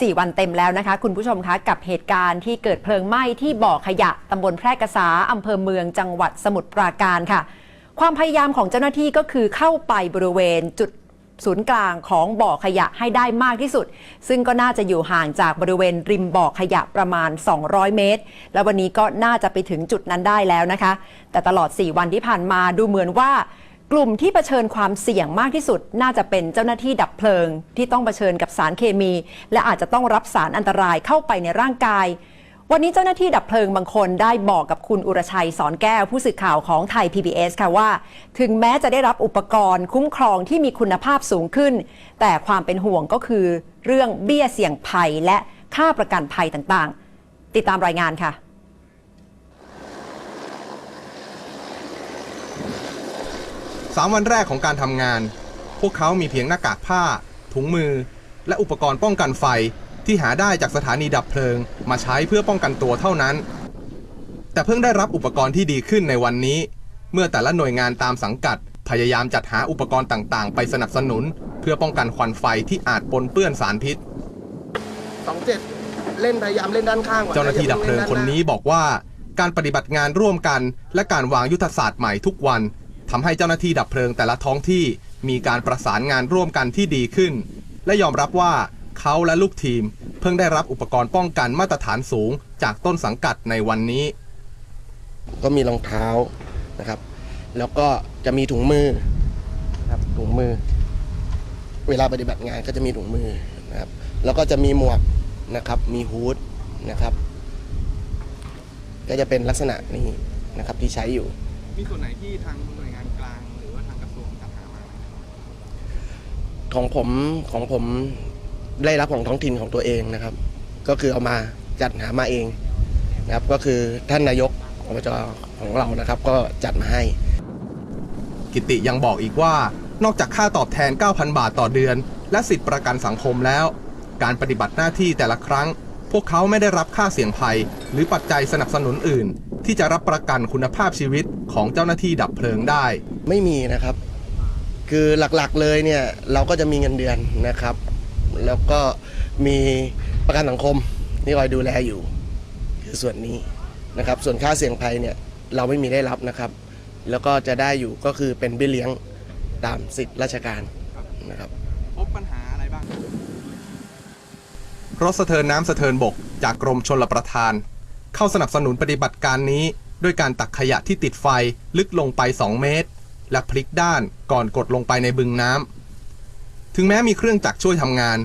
4 วันเต็มแล้วนะคะ คุณผู้ชมคะกับเหตุการณ์ที่เกิดเพลิงไหม้ที่บ่อขยะตำบลแพร่กษาอำเภอเมืองจังหวัดสมุทรปราการค่ะ ความพยายามของเจ้าหน้าที่ก็คือเข้าไปบริเวณจุดศูนย์กลางของบ่อขยะให้ได้มากที่สุด ซึ่งก็น่าจะอยู่ห่างจากบริเวณริมบ่อขยะประมาณ 200 เมตร และวันนี้ก็น่าจะไปถึงจุดนั้นได้แล้วนะคะ แต่ตลอด 4 วันที่ผ่านมาดูเหมือนว่า กลุ่มที่เผชิญความเสี่ยงมากที่สุด น่าจะเป็นเจ้าหน้าที่ดับเพลิง ที่ต้องเผชิญกับสารเคมี และอาจจะต้องรับสารอันตรายเข้าไปในร่างกาย วันนี้เจ้าหน้าที่ดับเพลิงบางคนได้บอกกับคุณอุรชัยสอนแก้วผู้สื่อข่าวของไทย PBS ค่ะว่า ถึงแม้จะได้รับอุปกรณ์ คุ้มครองที่มีคุณภาพสูงขึ้น แต่ความเป็นห่วงก็คือ เรื่องเบี้ยเสี่ยงภัยและค่าประกันภัยต่างๆ ติดตามรายงานค่ะ สามวันแรกของการทำงาน พวกเขามีเพียงหน้ากากผ้า ถุงมือ และอุปกรณ์ป้องกันไฟที่หาได้จากสถานีดับเพลิง มาใช้เพื่อป้องกันตัวเท่านั้น แต่เพิ่งได้รับอุปกรณ์ที่ดีขึ้นในวันนี้ เมื่อแต่ละหน่วยงานตามสังกัด พยายามจัดหาอุปกรณ์ต่างๆ ไปสนับสนุน เพื่อป้องกันควันไฟที่อาจปนเปื้อนสารพิษสองเจ็ดเล่นพยายามเล่นด้านข้างก่อเจ้าหน้าที่ดับเพลิงคนนี้บอกว่า การปฏิบัติงานร่วมกัน และการวางยุทธศาสตร์ใหม่ทุกวัน ทำให้เจ้าหน้าที่ดับเพลิงแต่ละท้องที่มีการประสานงานร่วมกันที่ดีขึ้น และยอมรับว่าเขาและลูกทีม เพิ่งได้รับอุปกรณ์ป้องกันมาตรฐานสูง จากต้นสังกัดในวันนี้ ก็มีรองเท้านะครับ แล้วก็จะมีถุงมือนะครับถุงมือ เวลาปฏิบัติงานก็จะมีถุงมือนะครับ แล้วก็จะมีหมวกนะครับ มีฮูดนะครับ ก็จะเป็นลักษณะนี้นะครับที่ใช้อยู่ มีส่วนไหนที่ทางหน่วยงานกลาง หรือว่าทางกระทรวงจัดหามาของผมของผมได้รับของท้องถิ่นของตัวเองนะครับ ก็คือเอามาจัดหามาเองนะครับ ก็คือท่านนายกอบจของเรานะครับ ก็จัดมาให้ กิติยังบอกอีกว่า นอกจากค่าตอบแทน 9,000 บาทต่อเดือน และสิทธิประกันสังคมแล้ว การปฏิบัติหน้าที่แต่ละครั้ง พวกเขาไม่ได้รับค่าเสี่ยงภัย หรือปัจจัยสนับสนุนอื่น ที่จะรับประกันคุณภาพชีวิตของเจ้าหน้าที่ดับเพลิงได้ ไม่มีนะครับ คือหลักๆเลยเนี่ยเราก็จะมีเงินเดือนนะครับ แล้วก็มีประกันสังคมที่คอยดูแลอยู่คือส่วนนี้นะครับ ส่วนค่าเสี่ยงภัยเนี่ยเราไม่มีได้รับนะครับ แล้วก็จะได้อยู่ก็คือเป็นเบี้ยเลี้ยงตามสิทธิราชการนะครับ พบปัญหาอะไรถสะเทินน้ำสะเทินบก จากกรมชลประทาน เข้าสนับสนุนปฏิบัติการนี้ ด้วยการตักขยะที่ติดไฟลึกลงไป 2 เมตร และพลิกด้านก่อนกดลงไปในบึงน้ำถึงแม้มีเครื่องจักรช่วยทำงาน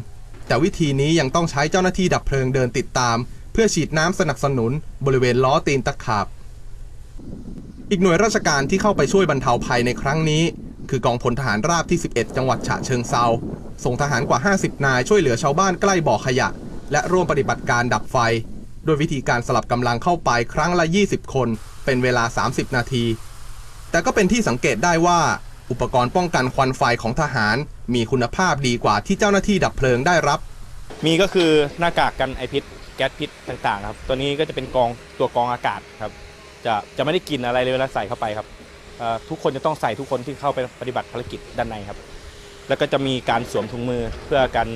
แต่วิธีนี้ยังต้องใช้เจ้าหน้าที่ดับเพลิงเดินติดตาม เพื่อฉีดน้ำสนับสนุนบริเวณล้อตีนตะขาบ อีกหน่วยราชการที่เข้าไปช่วยบรรเทาภัยในครั้งนี้ คือกองพลทหารราบที่ 11 จังหวัดฉะเชิงเซาส่งทหารกว่า 50 นายช่วยเหลือชาวบ้านใกล้บ่อขยะ และร่วมปฏิบัติการดับไฟโดยวิธีการสลับกำลังเข้าไปครั้งละ 20 คน เป็นเวลา 30 นาที แต่ก็เป็นที่สังเกตได้ว่า อุปกรณ์ป้องกันควันไฟของทหาร มีคุณภาพดีกว่าที่เจ้าหน้าที่ดับเพลิงได้รับ มีก็คือหน้ากากกันไอพิษแก๊สพิษต่างๆครับ ตัวนี้ก็จะเป็นกองตัวกองอากาศครับ จะจะไม่ได้กลินอะไรเลยเวลาใส่เข้าไปครับทุกคนจะต้องใส่ทุกคนที่เข้าไปปฏิบัติภารกิจด้านในครับ แล้วก็จะมีการสวมถุงมือเพื่อการ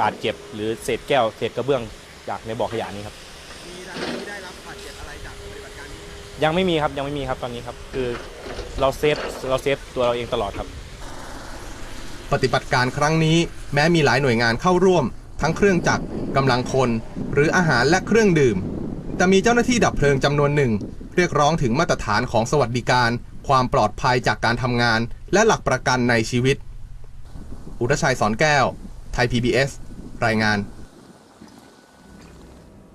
บาดเจ็บ หรือเศษแก้วเศษกระเบื้องจากในบ่อขยะนี้ครับยังไม่มีครับยังไม่มีครับตอนนี้ครับ คือเราเซฟเราเซฟตัวเราเองตลอดครับ ปฏิบัติการครั้งนี้แม้มีหลายหน่วยงานเข้าร่วม ทั้งเครื่องจักรกำลังคน หรืออาหารและเครื่องดื่ม แต่มีเจ้าหน้าที่ดับเพลิงจำนวนหนึ่ง เรียกร้องถึงมาตรฐานของสวัสดิการ ความปลอดภัยจากการทำงาน และหลักประกันในชีวิต อุรชัยสอนแก้ว ไทย PBS รายงาน